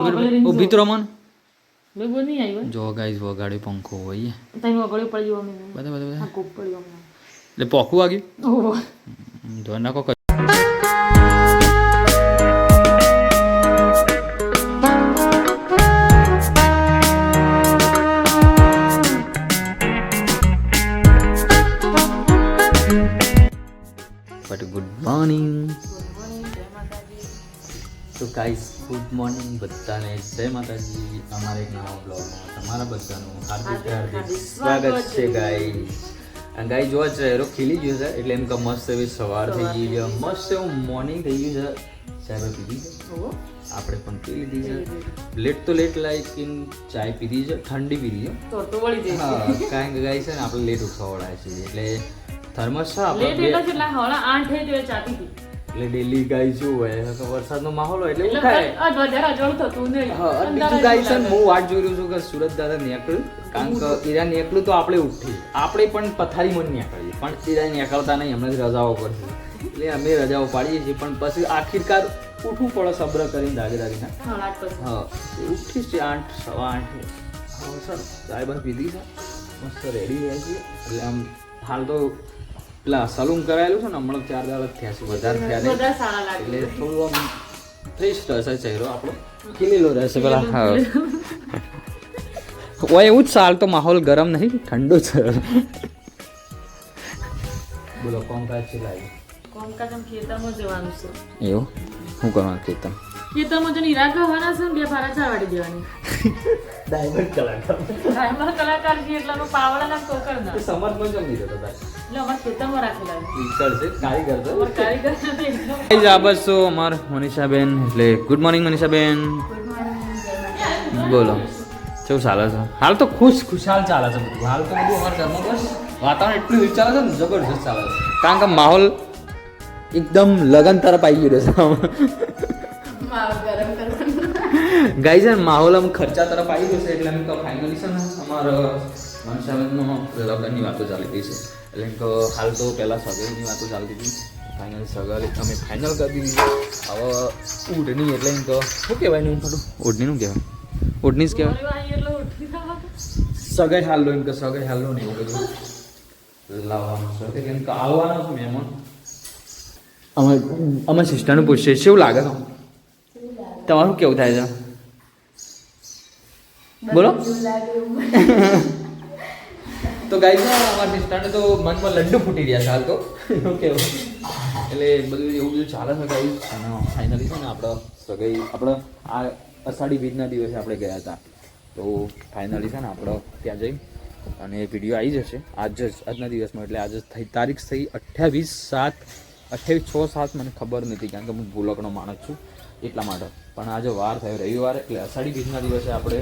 ઊભી તો રમણ મેં નહીં આવ્યો જો ગાઈસ વગાડે પંખો હોય તમે વગાડ્યો પડી મેં બધા એટલે પોખું વાગ્યું? ઓહો. ધોઈ નાખો તો ગાઈસ ગુડ મોર્નિંગ બધાને. જય માતાજી. અમારા એક નવા બ્લોગમાં તમારા બધાનું હાર્દિક હાર્દિક સ્વાગત છે ગાઈસ ગાઈ જોવા જ રહેલો ખીલી ગયો છે એટલે એમ કે મસ્ત એવી સવાર થઈ ગઈ છે. મસ્ત એવું મોર્નિંગ થઈ ગયું છે. ચાય પીધી છે આપણે પણ પી લીધી છે. લેટ તો લેટ લાઈક ઇન ચાય પીધી છે. ઠંડી પીધી છે. કારણ કે ગાઈ છે ને આપણે લેટ ઉઠવા વળાય છીએ. એટલે થર્મસ છે આપણે આઠે ચાતી હતી. એટલે ડેલી ગાય શું હોય? તો વરસાદનો માહોલ હોય એટલે હું થાય વધારે અજવાળું થતું નહીં. હા બીજું ગાય છે હું વાટ જોઈ રહ્યો છું કે સુરત દાદા નીકળ્યું. કારણ કે ઈરા નીકળ્યું તો આપણે ઉઠી આપણે પણ પથારીમાં મન નીકળીએ. પણ ઈરા નીકળતા નહીં અમને રજાઓ પડશે. એટલે અમે રજાઓ પાડીએ છીએ પણ પછી આખિરકાર ઉઠવું પડે સબ્ર કરીને દાગે દાગીને. હા, ઉઠી છે આઠ સવા આઠ. હા સર ચાય બસ પીધી છે. મસ્ત રેડી રહે છે. એટલે આમ હાલ તો પેલા સલૂન કરાયેલું છે ને હમણાં ચાર દાડા થયા છે વધારે થયા નહીં. બધા સારા લાગે. એટલે થોડું આમ ફ્રેશ રહેશે ચહેરો આપણો. ખીલેલો રહેશે પેલા. હા ઓય એવું જ સાલ તો માહોલ ગરમ નહીં ઠંડુ છે. બોલો કોમકાજ છે લાવી કોમકાજ ખેતરમાં જવાનું છે. એવું? શું કરવાનું ખેતર ખેતરમાં જો નિરાગ હોવાના છે ને બે ભારા ચાવાડી દેવાની. ડાયમંડ કલાકાર. ડાયમંડ કલાકાર છે એટલે અમે પાવડાના ટોકરના સમજમાં જમી દેતો ભાઈ. એટલે અમારા ખેતરમાં રાખેલા છે. ટીચર છે કારીગર છે કારીગર નથી આ બસ તો અમાર મનીષાબેન એટલે ગુડ મોર્નિંગ મનીષાબેન. બોલો કેવું ચાલે છે? હાલ તો ખુશ ખુશાલ ચાલે છે બધું. હાલ તો બધું અમારા ઘરમાં બસ વાતાવરણ એટલું એવું ચાલે છે ને જબરજસ્ત ચાલે છે. કારણ કે માહોલ એકદમ લગન તરફ આવી ગયો છે. ગાઈ એન્ડ માહોલ આમ ખર્ચા તરફ આવી ગયો છે એટલે એમ તો ફાઇનલી છે ને અમારા મનસાબેનનો લગ્નની વાતો ચાલી રહી છે. એટલે એમ કે હાલ તો પહેલાં સગાઈની વાતો ચાલતી હતી. ફાઇનલ સગાઈ અમે ફાઇનલ કરી દીધી હવે ઉડની એટલે એમ તો શું કહેવાય ને થોડું? ઉડનીનું કહેવાય? ઉડની જ કહેવાય. સગાઈ હાલ લો એમ કે સગાઈ હાલ ને એવું બધું. લાવવાનું છે. એટલે કેમ કે આવવાના છે મહેમાન. અમે અમે સિસ્ટરને પૂછીએ કેવું લાગે છે? તમારું કેવું થાય છે? બોલો. તો ગાઈ અમારા સિસ્ટરને તો મનમાં લડ્ડુ ફૂટી રહ્યા છે હાલ તો. કેવું એટલે બધું એવું બધું ચાલે છે ગાઈ અને ફાઇનલી છે ને આપણે સગાઈ આપણે આ અષાઢી બીજના દિવસે આપણે ગયા હતા. તો ફાઇનલી છે ને આપણે ત્યાં જઈ અને વીડિયો આવી જશે. આજ જ આજના દિવસમાં એટલે આજે થઈ તારીખ થઈ અઠ્યાવીસ સાત અઠ્યાવીસ છ સાત મને ખબર નથી કારણ કે હું ભૂલકનો માણસ છું. એટલા માટે. પણ આજે વાર થયો, રવિવાર, એટલે અષાઢી બીજના દિવસે આપણે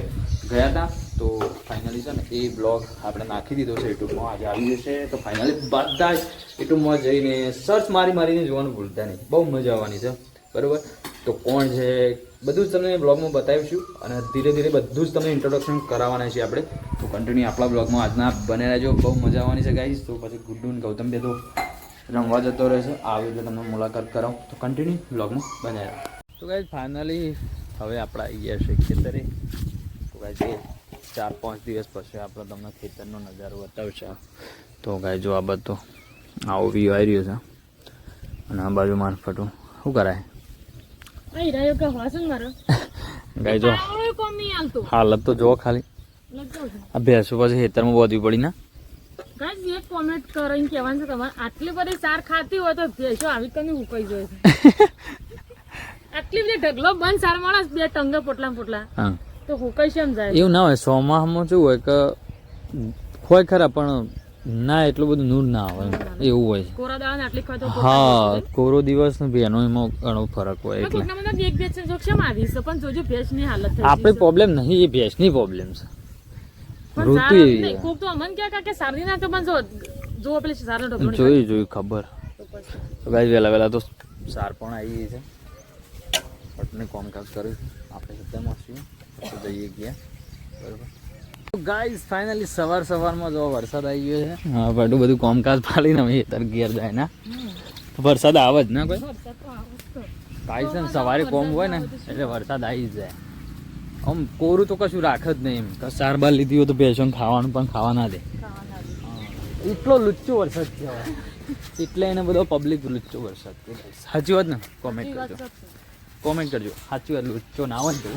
ગયા હતા, તો ફાઇનલી છે ને, એ બ્લોગ આપણે નાખી દીધો છે યુટ્યુબમાં. આજે આવી જશે, તો ફાઇનલી બધા જ યુટ્યુબમાં જઈને સર્ચ મારી મારીને જોવાનું ભૂલતા નહીં. બહુ મજા આવવાની છે, બરાબર? તો કોણ છે, બધું જ તમને બ્લોગમાં બતાવીશું અને ધીરે ધીરે બધું જ તમને ઇન્ટ્રોડક્શન કરાવવાના છે આપણે. તો કન્ટિન્યુ આપણા બ્લોગમાં આજના બને રહેજો. બહુ મજા આવવાની છે ગાઈશ તો પછી ગુડ્ડુ ને ગૌતમ બે તો રમવા જતો રહેશે. આવી એટલે તમને મુલાકાત કરાવું. તો કન્ટિન્યુ બ્લોગમાં બને તો ગાઈસ ફાઇનલી હવે આપણે આવી ગયા છે ખેતરે. તો એ ચાર પાંચ દિવસ પછી આપણે તમને ખેતરનો નજારો બતાવશે. તો ગાય જો આ બધો આવો વ્યૂ આવી રહ્યો છે. અને આ બાજુ મારફતું શું કરાય? ગાય જો હાલત. તો જો ખાલી. આ ભેંસો પછી ખેતરમાં બોધવી પડી ના. ગાઈસ એક કોમેન્ટ કરીને કહેવાનું છે તમારે આટલી બધી સાર ખાતી હોય તો ભેંસો આવી કમી ઉકાઈ જાય. છે આટલી બધી ઢગલો બંધ સાર માણસ બે ટંગે પોટલા પોટલા. હા. તો હુકાઈ કેમ જાય? એવું ના હોય ચોમાસામાં શું હોય કે હોય ખરા પણ ના એટલું બધું નૂર ના આવે એવું હોય. કોરા દાડા આટલી ખાય તો હા કોરો દિવસ ને એનો એમાં ઘણો ફરક હોય એટલે. મતલબ એક ભેંસ જો કેમ આવી છે? પણ જોજો ભેંસની હાલત થઈ આપણે પ્રોબ્લેમ નહીં એ ભેંસની પ્રોબ્લેમ છે. ઋતુ કોક તો અમન ક્યાં કે સારદી ના તો પણ જો જો આપણે સાર નો જોઈ જોયું ખબર. તો ગાઈ વેલા વેલા તો સાર પણ આવી છે. પટને કોમકાજ કર્યું. આપણે સત્તામાં છીએ. પછી જઈએ ગયા બરાબર? તો ગાઈસ ફાઇનલી સવાર સવારમાં જો વરસાદ આવી ગયો છે. હા બટું બધું કોમકાજ પાડીને અમે અત્યારે ઘેર જાય ના. વરસાદ આવે જ ના કોઈ. કાંઈ છે સવારે કોમ હોય ને એટલે વરસાદ આવી જ જાય. આમ કોરું તો કશું રાખ જ નહીં એમ. ચાર બાર લીધી હોય તો ભેંસોને ખાવાનું પણ ખાવા ના દે. એટલો લુચ્ચો વરસાદ કહેવાય. એટલે એને બધો પબ્લિક લુચ્ચો વરસાદ સાચી વાત ને? કોમેન્ટ કરજો. કોમેન્ટ કરજો. સાચું લુચ્ચો ના હોય તો.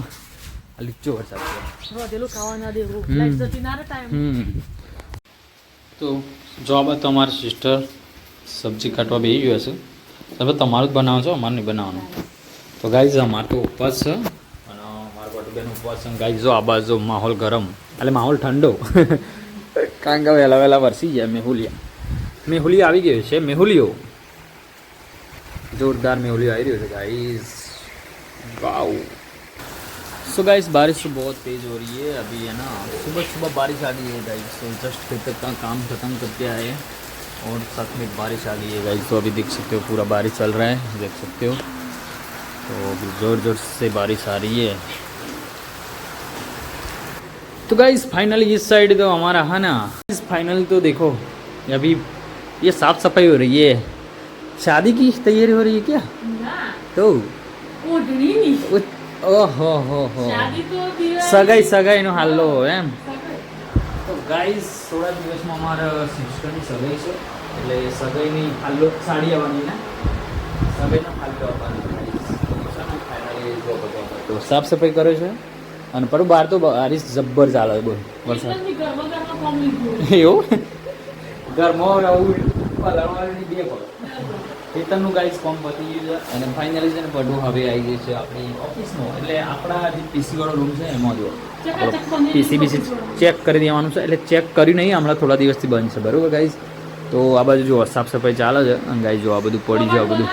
આ લુચ્ચો વરસાદ તો જોબ તો અમારી સિસ્ટર સબ્જી કાટવા બેસી ગયો છે તમે તમારું જ બનાવો છો અમારે નહીં બનાવવાનું. તો ગાઈઝ અમારે તો ઉપવાસ છે. અને મારા પટુબેન ઉપવાસ છે. ગાઈઝ જો આ બાજુ માહોલ ગરમ. એટલે માહોલ ઠંડો. કારણ કે વહેલા વહેલા વરસી ગયા મેહુલિયા. મેહુલિયા આવી ગયો છે મેહુલિયો. જોરદાર મેહુલિયો આવી રહ્યો છે ગાઈઝ वाओ। सो गाइस बारिश तो बहुत तेज़ हो रही है अभी है ना सुबह सुबह बारिश आ गई है गाइस तो जस्ट खेत का काम खत्म करके आए हैं और साथ में बारिश आ गई है गाइस तो अभी देख सकते हो पूरा बारिश चल रहा है देख सकते हो। तो अभी ज़ोर ज़ोर से बारिश आ रही है। तो गाइस फाइनली इस साइड तो हमारा है ना? इस फाइनल तो देखो अभी ये साफ़ सफ़ाई हो रही है। शादी की तैयारी हो रही है क्या? तो ઓઢણીની. ઓહો હો હો. શાદી તો દિવાળી- સગાઈ સગાઈનો હાલ્લો એમ. તો ગાઈસ થોડા દિવસમાં અમારા સિસ્ટરની સગાઈ છે. એટલે સગાઈની હાલ્લો સાડી આવવાની ને. સગાઈનો હાલ્લો આવવાનો તો સાફ સફાઈ કરે છે. અને પર બહાર તો બારીશ જબ્બર ચાલે બોલ વરસાદ. એવું? ઘરમાં આવું બે પગ. ખેતરનું ગાઈસ કોમ પતી ગયું છે અને ફાઇનલી છે ને બધું હવે આવી ગયું છે આપણી ઓફિસનો એટલે આપણા જે પીસી વાળો રૂમ છે એમાં જો પીસી બીસી ચેક કરી દેવાનું છે. એટલે ચેક કર્યું નહીં હમણાં થોડા દિવસથી બંધ છે. બરાબર ગાઈઝ તો આ બાજુ જો સાફ સફાઈ ચાલે છે. અને ગાઈસ જો આ બધું પડી જાય આ બધું.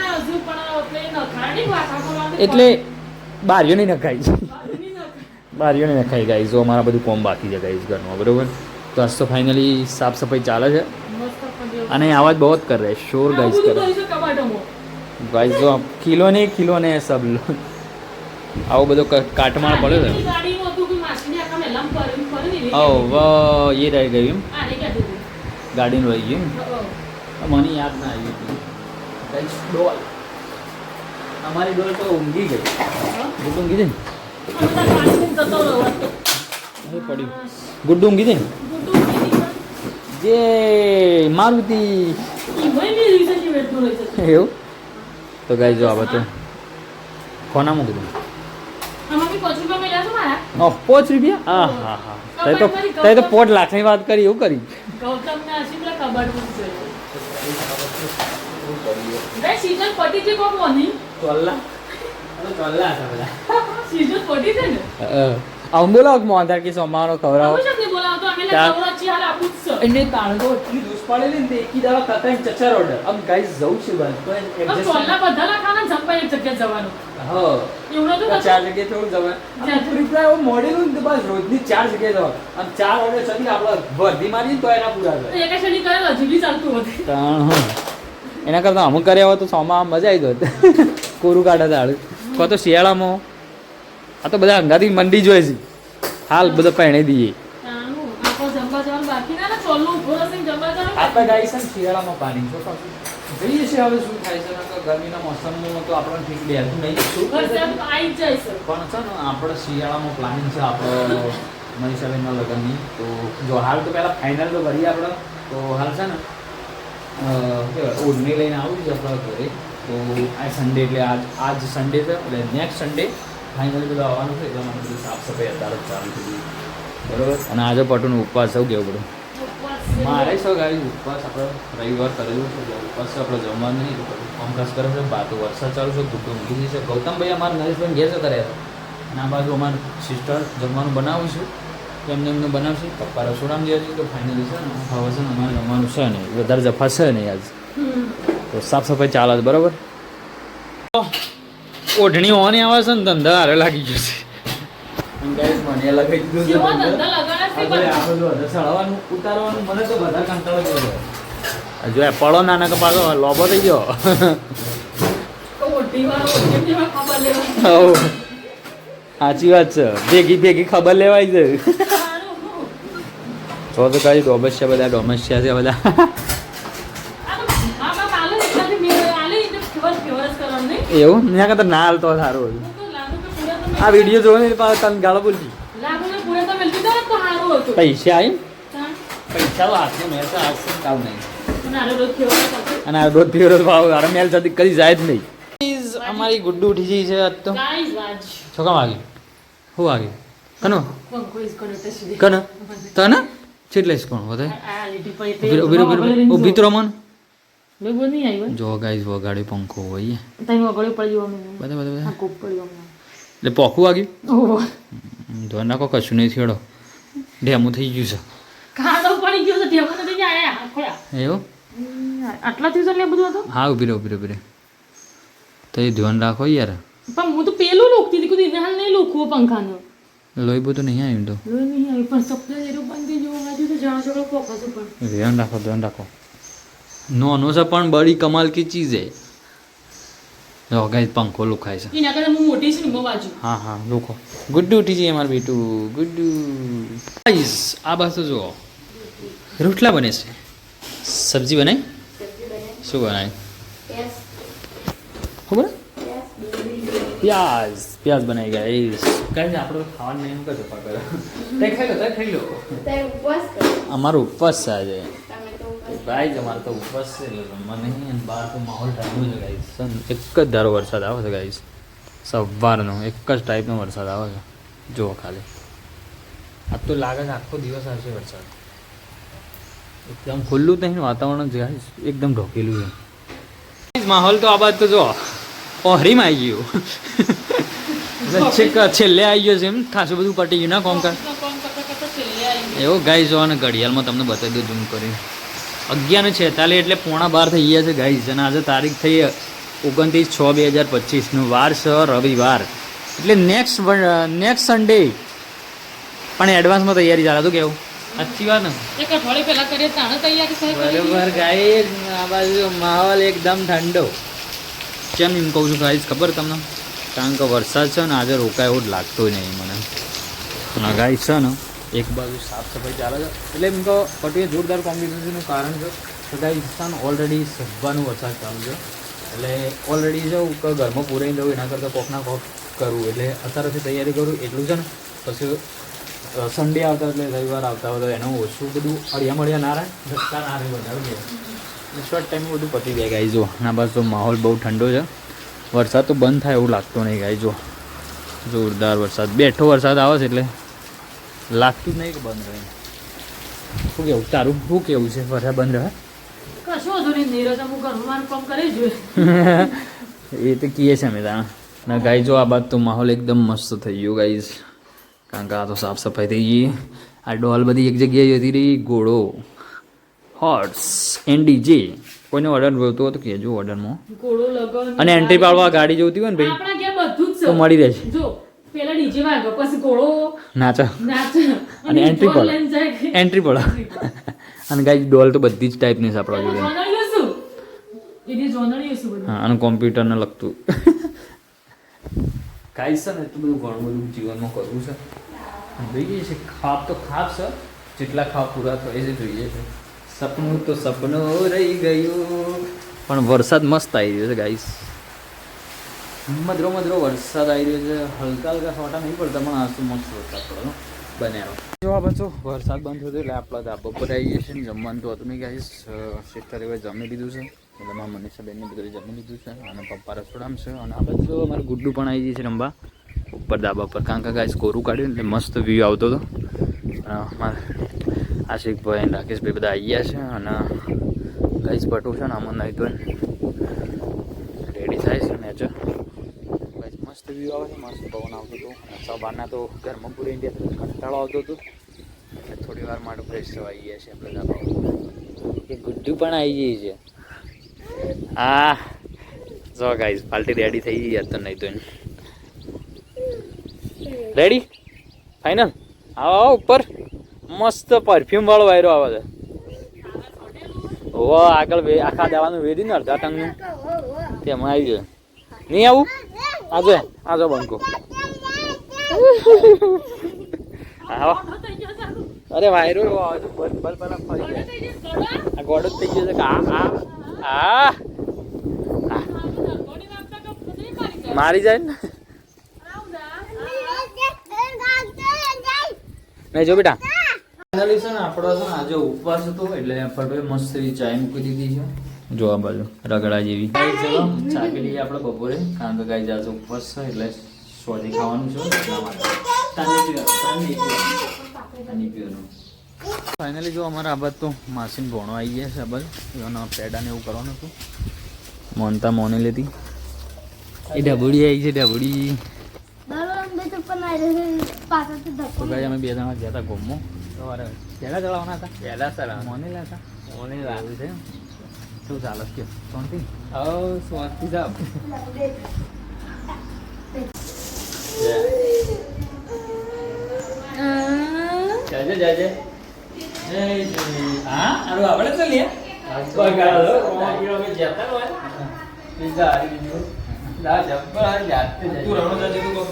એટલે બારીઓ નહીં નખાય. છે બારીઓ નહીં નખાય ગાઈઝ જો અમારા બધું કોમ બાકી છે ગાઈઝ ઘરમાં. બરાબર? તો આજ તો ફાઇનલી સાફ સફાઈ ચાલે છે. અને આવાજ બહુ જ કર રહે શોર ગાઈઝ કરે. કબાટમાં. ગાઈસ જો કિલો ને કિલો ને સબ લો. આવો બધો કાટમાળ પડ્યો છે. ઓ વાહ એ રહી ગયું એમ? ગાડીનું રહી ગયું મને યાદ ના આવી હતી. ડોલ. અમારી ડોલ તો ઊંઘી ગઈ? ગુડ ઊંઘી તો. અરે પડ્યું. ગુડ ઊંઘી ગુડ્ડુ જે મારુતિ એવું તો ગાઈ જો આ બધું. કોના મૂકી દઉં? પાંચ રૂપિયા હા હા હા. તે તો તે તો પોટ લાખની વાત કરી એવું કરી. ગૌતમને મોહન તાર કે સોમાનો ખવડાવો. એને તાણતો એટલી દૂસ પડેલી ને એકી દાડા કતાઈ ચચર ઓર્ડર આમ ગાઈસ જવું છે બસ તો એડજસ્ટ ચોલના બધા ખાના જમવા એક જગ્યાએ જવાનું. હા. એવું નતું ચાર જગ્યાએ થોડું જવાય જ્યાં- મોડેલું ને તો બસ રોજની ચાર જગ્યાએ જવાય આમ ચાર ઓર્ડર છતી આપણે વર્ધી મારીએ તો એના પૂરા થાય. એકા શેરડી કરેલો, હજી બી ચાલતું હતું. તાણ એના કરતાં અમુક કર્યા હોય તો સોમાં આમ મજા આવી ગયો કોરું કાઢે તાળ કો તો શિયાળામાં. આ તો બધા અંગાથી મંડી જોઈએ છે. હાલ બધો પહેણી દઈએ તાનું, આખો જંપા જવાનું બાકી ના ને, ચોલનો ઊભો રહેશે ને જંપા જવાનું આપણે ગાઈ છે ને શિયાળામાં પાણી જો જોઈએ છે હવે શું થાય છે ગરમીના મોસમમાં તો આપણને ઠીક બેસતું નહીં. શું જાય છે. પણ છે ને આપણે શિયાળામાં પ્લાનિંગ છે આપણો મનીષાબેનના લગ્નની. તો જો હાલ તો પહેલાં ફાઇનલ તો કરીએ આપણે. તો હાલ છે ને ઓઢણી લઈને આવું છે આપણા ઘરે. તો આ સન્ડે એટલે આજ આજ સન્ડે છે એટલે નેક્સ્ટ સન્ડે ફાઇનલ બધું આવવાનું છે. એટલે બધું સાફ સફાઈ અત્યારે ચાલુ થઈ ગયું. બરોબર? અને આજે પટુનો ઉપવાસ આવું કેવું છે. મારે શું ગાયું. ઉપવાસ આપણે રવિવાર કરેલું છે ઉપવાસ આપણે જમવાનું નહીં કોમકાજ કરે છે બાતો વરસાદ ચાલુ છે કુટુંબ ઊંઘી છે. ગૌતમભાઈ અમારા નરેશભાઈ ઘેર જતા કર્યા હતા. અને આ બાજુ અમારે સિસ્ટર જમવાનું બનાવું છું તો એમને એમને બનાવશે. પપ્પા રસોડામાં ગયા છે તો ફાઇનલી છે ને હવે છે ને અમારે જમવાનું છે નહીં વધારે જફા છે નહીં આજ. તો સાફ સફાઈ ચાલે છે બરાબર? ઓઢણી હોવાની આવે છે ને ધંધા હારે લાગી ગયો છે. અને મને લગાવી દીધું છે ઉતારવાનું મને તો કંટાળો જો પડો નાના કપાળો લોબો થઈ ગયો. સાચી વાત છે. ભેગી ભેગી ખબર લેવાય છે. તો તો કઈ ડોમસ્યા બધા ડોમસ્યા છે બધા. ને. એવું? ત્યાં કરતા ના હાલતો સારું આ વીડિયો જોવો ને તને ગાળો બોલજી દો હતું? પૈસા આવી પૈસા મેં તો કામ નહીં. અને કેવો આ રોજ પીરો ભાવ અરે મેલ કદી જાય જ નહીં. અમારી ગુડ્ડુ ઉઠી જઈ છે આજ તો. છોકરા વાગી હું વાગી કનો. કનો? તને? ચેટલે કોણ વધારે આ લીટી ઊભી ઊભી ઊભી તો રમણ મેં બોલ નહીં જો ગાઈસ વગાડે પંખો હોય તઈ વગડે પડી બધા બધા બધા. આ કોપ પડ્યો અમને એટલે પોખું વાગ્યું ધોન નાખો કશું નહીં થયો ડેમું થઈ ગયું છે. ખાડો પડી ગયો છે ટેબલ નથી આયા ખોયા. એવું? આટલા દિવસો એટલે બધું હતું? હા ઊભી રહે ઊભી રહે ઊભી રહે. તો એ ધ્યાન રાખો યાર. પણ હું તો પેલું લોકતી હતી કુદી હાલ નહીં લોખવું પંખાનો. લોહી બધું નહીં આવ્યું તો. લોહી નહીં આવ્યું પણ સપના જેરો બંધ થઈ જવું તો જાણો છોકરો પોકાશું પણ ધ્યાન રાખો ધ્યાન રાખો. નો છે પણ બડી કમાલ કી ચીજ હે જો ગાઈસ પંખો લુખાય છે. એના કરતા હું મોટી છું ને મો બાજુ હા હા લુખો. ગુડ્ડુ ઉઠી જઈએ અમારું બેટું. ગુડ્ડુ. ગાઈસ આ બાજુ જુઓ. રોટલા બને છે. સબ્જી બનાવી શું બનાવી ખબર? પ્યાઝ પ્યાઝ બનાવી ગાઈસ. કઈ આપણો ખાવાનું નહીં કશું પકડ. તે ખાઈ લો તે ખાઈ લો. અમારો ઉપવાસ છે આજે. ગાઈસ અમારે તો ઉપવાસ છે એટલે રમવા નહીં અને બહાર તો માહોલ ઠંડો છે ગાઈસ એક જ ધારો વરસાદ આવે છે ગાઈસ સવારનો એક જ ટાઈપનો વરસાદ આવે છે. જુઓ ખાલી. આજ તો લાગે છે આખો દિવસ આવશે વરસાદ. એકદમ ખુલ્લું નહીં વાતાવરણ જ ગાઈસ એકદમ ઢોકેલું છે. માહોલ તો આ બાદ તો જો ઓહરીમાં આવી ગયું. છેક છેલ્લે આવી ગયો છે એમ. ખાસું બધું પટી ગયું ના કોમ કર કોમ કરતા કરતા છેલ્લે આવી એવો ગાઈસ જો અને ઘડિયાળમાં તમને બતાવી દઉં ઝૂમ કરી અગિયાર છેતાલીસ એટલે પોણા બાર થઈ ગયા છે ગાઈસ અને આજે તારીખ થઈ ઓગણત્રીસ છ બે હજાર પચીસનું વાર છે રવિવાર. એટલે નેક્સ્ટ નેક્સ્ટ સન્ડે પણ એડવાન્સમાં તૈયારી ચાલે તો કેવું? સાચી વાત ને? એક અઠવાડિયે પહેલા કરીએ તાણે તૈયારી થઈ બરોબર ગાઈ આ બાજુ માહોલ એકદમ ઠંડો. કેમ એમ કહું છું ગાઈસ ખબર તમને? કારણ કે વરસાદ છે ને આજે રોકાય એવું જ લાગતું નહીં મને. અને છે ને એક બાજુ સાફ સફાઈ ચાલે છે. એટલે એમ તો પટીએ જોરદાર કોમ્બિનેશનનું કારણ છે. બધા ઇન્સાન ઓલરેડી સભાનું વરસાદ ચાલુ છે. એટલે ઓલરેડી જવું કે ઘરમાં પૂરાઈ જવું એના કરતાં કોકના કોક કરવું એટલે અત્યારેથી તૈયારી કરું એટલું છે ને. પછી સન્ડે આવતા એટલે રવિવાર આવતા હોય તો એનું ઓછું બધું અડિયા મળ્યા ના રહે. ધક્કા ના રહે વધારે શોર્ટ ટાઈમ બધું પતી જાય ગાઈ જો ના બસ તો માહોલ બહુ ઠંડો છે. વરસાદ તો બંધ થાય એવું લાગતો નહીં ગાઈ જો જોરદાર વરસાદ. બેઠો વરસાદ આવે છે એટલે લાગતું નહીં કે બંધ રહે. શું કેવું? તારું શું કેવું છે? ફરે બંધ રહે? કશું વાંધો નહીં નીરજ હું ઘરનું કામ કરી જોઈએ એ તો કીએ છે અમે ના ગાઈ જો આ બાદ તો માહોલ એકદમ મસ્ત થઈ ગયો ગાઈઝ. કારણ કે આ તો સાફ સફાઈ થઈ ગઈ. આ ડોલ બધી એક જગ્યાએ જતી રહી ઘોડો હોર્સ એનડીજે કોઈને ઓર્ડર જોતો તો કહેજો ઓર્ડરમાં અને એન્ટ્રી પાડવા ગાડી જોતી હોય ને ભાઈ તો છે. મળી રહેશે. જો પેલા ડીજે વાગો પછી ઘોડો નાચા. નાચો. અને એન્ટ્રી પડે. એન્ટ્રી પડો. અને ગાઈ ડોલ તો બધી જ ટાઈપની છે આપણા જોડે. હા અને કોમ્પ્યુટરને લગતું. કાંઈ છે ને એટલું બધું ઘણું બધું જીવનમાં કરવું છે. જોઈએ છે. ખાપ તો ખાપ છે. જેટલા ખાપ પૂરા થાય છે જોઈએ છે. સપનું તો સપનું રહી ગયું. પણ વરસાદ મસ્ત આવી ગયો છે ગાઈસ મધરો મધરો વરસાદ આવી રહ્યો છે. હલકા હલકા સોટા નહીં પડતા, પણ આ તો મસ્ત વરસાદ પડતો બને જો આ બચ્ચો વરસાદ બંધ થયો એટલે આપણા ત્યાં પર આવી જશે ને, જમવાનું તો હતું નહીં ગાઈસ સિસ્ટર એવા જમી લીધું છે. એટલે મારા મનીષાબેનને બધું જમી લીધું છે અને પપ્પા રસોડામાં છે. અને આ બાજુ અમારે ગુડ્ડું પણ આવી જશે રમવા. ઉપર ધાબા પર કારણ કે ગાઈસ કોરું કાઢ્યું એટલે મસ્ત વ્યૂ આવતો હતો. આશિકભાઈ રાકેશભાઈ બધા આવી ગયા છે. અને ગાઈસ ભટું છે ને અમન નહીં તો રેડી થાય છે મેચ ગાઈસ મસ્ત વ્યૂ આવે છે મસ્ત પવન આવતો હતો. અને સવારના તો ઘરમાં પૂરી ઇન્ડિયા કંટાળો આવતો હતો. એટલે થોડી વાર માટે ફ્રેશ થવા આવી ગયા છે આપણે ધાબા એ ગુડ્ડુ પણ આવી ગઈ છે. હા. જો ગાઈઝ પાર્ટી રેડી થઈ ગઈ અત્યારે નહીં તો રેડી ફાઇનલ આવો આવો, ઉપર. મસ્ત પરફ્યુમ વાળો વાયરો આવે છે. ઓ, આગળ આખા દેવાનું વેધી ને અડધા ટંગનું. તેમાં આવી ગયો. નહીં આવું? આજો આજો બંકો. આવો. અરે વાયરો બલ બલ બલ ફરી જાય આ ગોડો થઈ ગયો છે કે આ આ આ. મારી જાય ને? જો બેટા. ફાઇનલી આપણો આજે ઉપવાસ હતો એટલે આપણે મસ્ત એવી ચાય મૂકી દીધી છે. જો આ બાજુ રગડા જેવી. ચા પી લઈએ આપણે બપોરે. કારણ કે ગાય આજે ઉપવાસ છે એટલે સોજી ખાવાનું છે. એટલા માટે. ફાઇનલી જો અમારા આ તો માસીન ભોણો આવી ગયા છે આ બાજુ. એનો પેડાને એવું કરવાનું હતું. મોનતા મોને લેતી એ ઢબુડી આવી છે ઢબુડી. તો અમે બે જણા ગયા હતા ગોમો સવારે. પહેલા ચલાવવાના હતા? પહેલા સર મોને લેતા મોને લાવ્યું છે શું ચાલે છે? કે શાંતિ? હા શાંતિ સાહેબ જાજે જાજે. હા આરો આપણે તો લે કોઈ ગાળો લાગી અમે જતા હોય. બીજા આવી ગયો લા જબ્બર જાતે તું રણો જાજે તું કહો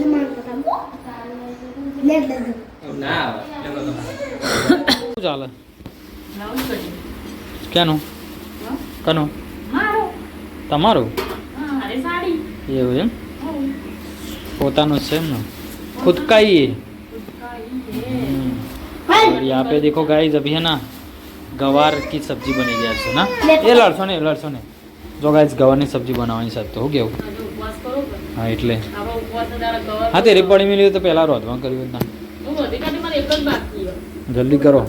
ના આવે શું ચાલે ક્યાંનું કનું તમારું અરે સાડી એવું એમ પોતાનું છે એમ ને खुद का ही है और यहाँ पे देखो गाइस अभी है ना गवार की सब्जी बनेगी आज से ना ये लड़सो ने लड़सो ने જો ગાઈસ ગવારની સબ્જી બનાવવાની સાથે તો હું કેવું આજે ઉપવાસ કરો કે? હા એટલે આવો ઉપવાસ તારા ગવાર હા તેરી પડી મિલી તો પહેલા રોધવા કર્યું ના હું બધી કાઢી મારે એક જ બાકી છે. जल्दी करो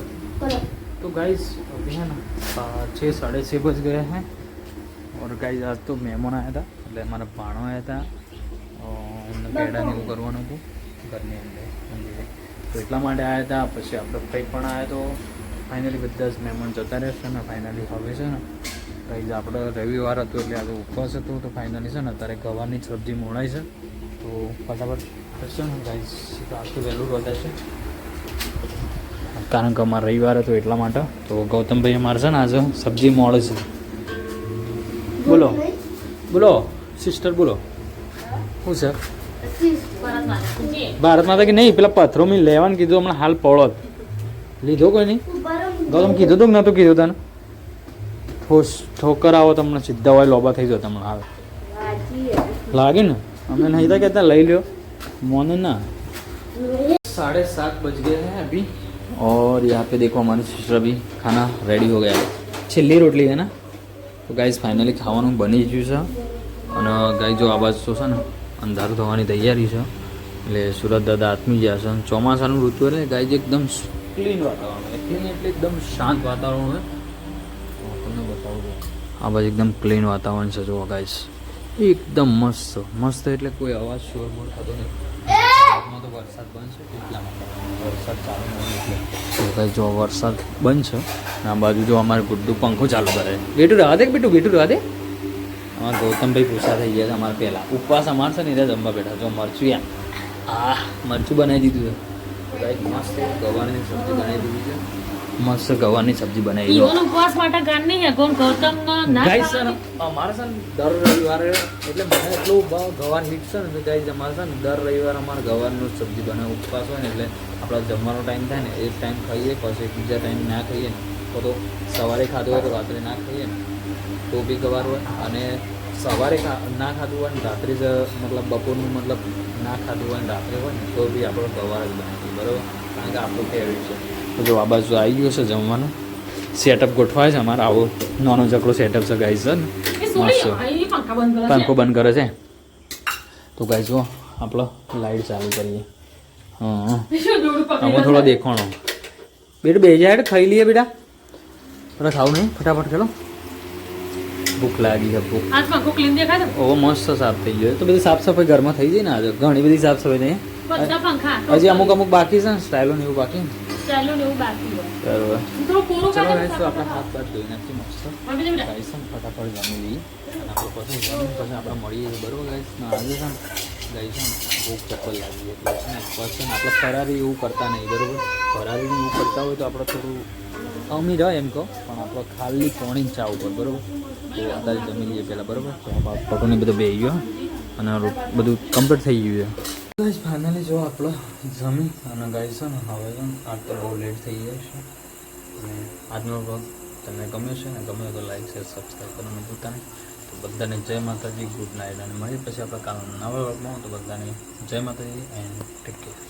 तो गाइस अभी है ना सा- छः साढ़े छः बज गए हैं और गाइस आज तो મહેમાન આવ્યા હતા એટલે મારા ભાણો આવ્યા હતા અ, એમને પેડા ને એવું કરવાનું હતું ઘરની અંદર મંદિરે તો એટલા માટે આવ્યા હતા પછી આપણે ભાઈ પણ આવ્યા તો ફાઇનલી બધા જ મહેમાન જતા રહેશે ને ફાઇનલી હવે છે ને ગાઈઝ આપણે રવિવાર હતો એટલે આજે ઉપવાસ હતો તો ફાઇનલી છે ને અત્યારે ગવાની સબ્જી મોડાઈ છે તો ફટાફટ કરશો ને ગાઈઝ આટલું વહેલું રોધાશે કારણ કે અમારે રવિવાર હતો એટલા માટે. તો ગૌતમભાઈ અમારે છે ને આજે સબ્જી મળે છે. બોલો. બોલો. સિસ્ટર બોલો. શું છે? પરત મારે. જી. ભારતમાં તો કે નહીં પેલા પથ્થરો મેં લેવાનું કીધું હમણાં હાલ પડો લીધો કોઈ નહીં? ગૌતમ કીધું તું કે નહોતું કીધું તને. ઠોસ ઠોકર આવો તમને સીધા હોય લોબા થઈ જાવ તમને આવે લાગે ને? અમે નહીં था कहता लई लो मोने ना साढ़े सात बज गए हैं अभी और यहाँ पे देखो हमारे सिस्टर अभी खाना रेडी हो गया है છેલ્લી રોટલી છે ને તો ગાઈઝ ફાઇનલી ખાવાનું બની ગયું છે અને ગાઈ જો આ બાજુ તો છે ને અંધારું થવાની તૈયારી છે એટલે સુરત દાદા આત્મી ગયા છે અને ચોમાસાનું ઋતુ એટલે ગાઈઝ એકદમ ક્લીન વાતાવરણ હોય ક્લીન એટલે એકદમ શાંત વાતાવરણ હોય હું તમને બતાવું છું આ બાજુ એકદમ ક્લીન વાતાવરણ છે જુઓ ગાઈઝ એકદમ મસ્ત. મસ્ત એટલે કોઈ અવાજ શોર થતો નથી તો વરસાદ બંધ છે એટલા માટે. વરસાદ ચાલુ નથી કાંઈ જો વરસાદ બંધ છે અને આ બાજુ જો અમારે ગુડ્ડુ પંખો ચાલુ કરે. બેટું રહેવા દે બેટું? બેટું રહેવા દે અમારા ગૌતમભાઈ પૂછા થઈ ગયા છે અમારે પહેલાં. ઉપવાસ અમાર છે ને એટલે જમવા બેઠા. જો મરચું યા. આ મરચું બનાવી દીધું છે. મસ્ત ગવાની સબ્જી બનાવી દીધી છે. મસ્ત ગવાની સબ્જી બનાવી ઈવોનો ઉપવાસ માટે ગાન નહીં હે કોણ ગૌતમનો ના ગાઈસ ને ખાવાની? અમારે ને દર રવિવારે એટલે મને એટલું ગવાર હિટ છે ને ગાઈસ અમારે ને દર રવિવારે અમારે ગવારનું સબ્જી બનાવ ઉપવાસ હોય ને એટલે આપણો જમવાનો ટાઈમ થાય ને એ ટાઈમ ખાઈએ પછી બીજા ટાઈમ ના ખાઈએ ને તો સવારે ખાધું હોય તો રાત્રે ના ખાઈએ. ને તો બી ગવાર હોય અને સવારે ના ખાધું હોય ને રાત્રે જ મતલબ બપોરનું મતલબ ના ખાધું હોય ને રાત્રે હોય ને તો બી આપણો ગવાર જ બનાવીએ બરાબર? કારણ કે આપણું ફેવરિટ છે. જો આ બાજુ આવી ગયું છે જમવાનું. સેટઅપ ગોઠવાય છે અમારે. આવો નાનો ચકડો સેટઅપ છે ગાઈઝ છે ને. પંખો બંધ કરે છે. તો ગાઈઝ જો આપણો લાઈટ ચાલુ કરીએ. હા આમાં થોડો દેખાણો. બેટા બે જાય ખાઈ લઈએ બેટા. થોડા ખાવું નહીં ફટાફટ ખેલો ભૂખ લાગી છે ભૂખ? ઓવો મસ્ત સાફ થઈ ગયો. તો બધી સાફ સફાઈ ઘરમાં થઈ જાય ને આજે. ઘણી બધી સાફ સફાઈ થઈ હજી અમુક અમુક બાકી છે ને સ્ટાઇલો ને એવું બાકી. ચાલો ને એવું બાકી બરાબર. થોડું કોરું કાઢો guys, આપણે. હાથ બાદ ધોઈ નાખી મસ્ત. ગાઈસ ફટાફટ જમી લઈએ. આપણે પછી જમીન પછી આપણે મળીએ બરાબર ગાઈસ? ને આજે છે ગાઈસ બહુ ચપ્પલ લાગી એટલે છે ને આપણે ફરારી એવું કરતા નહીં બરોબર? ફરારી એવું કરતા હોય તો આપણે થોડું અમી રહે એમ કહો પણ આપણે ખાલી પોણી ચા ઉપર બરોબર? તો અત્યારે જમી લઈએ પહેલાં બરોબર? તો આપણે ફોટોને બધું બે ગયો અને બધું કમ્પ્લીટ થઈ ગયું છે. ગાઈસ ફાઇનલી જો આપણે જમી અને ગાઈસ છે ને, હવે છે આજ તો બહુ લેટ થઈ જાય છે. અને આજનો વ્લોગ તમને ગમ્યો છે ને, ગમ્યો તો લાઈક શેર સબસ્ક્રાઈબ કરવાનું ભૂલતા નહીં. તો બધાને જય માતાજી ગુડ નાઇટ અને મળી પછી આપણે કાલના નવા વર્ગમાં તો બધાને જય માતાજી એન્ડ ટેક કેર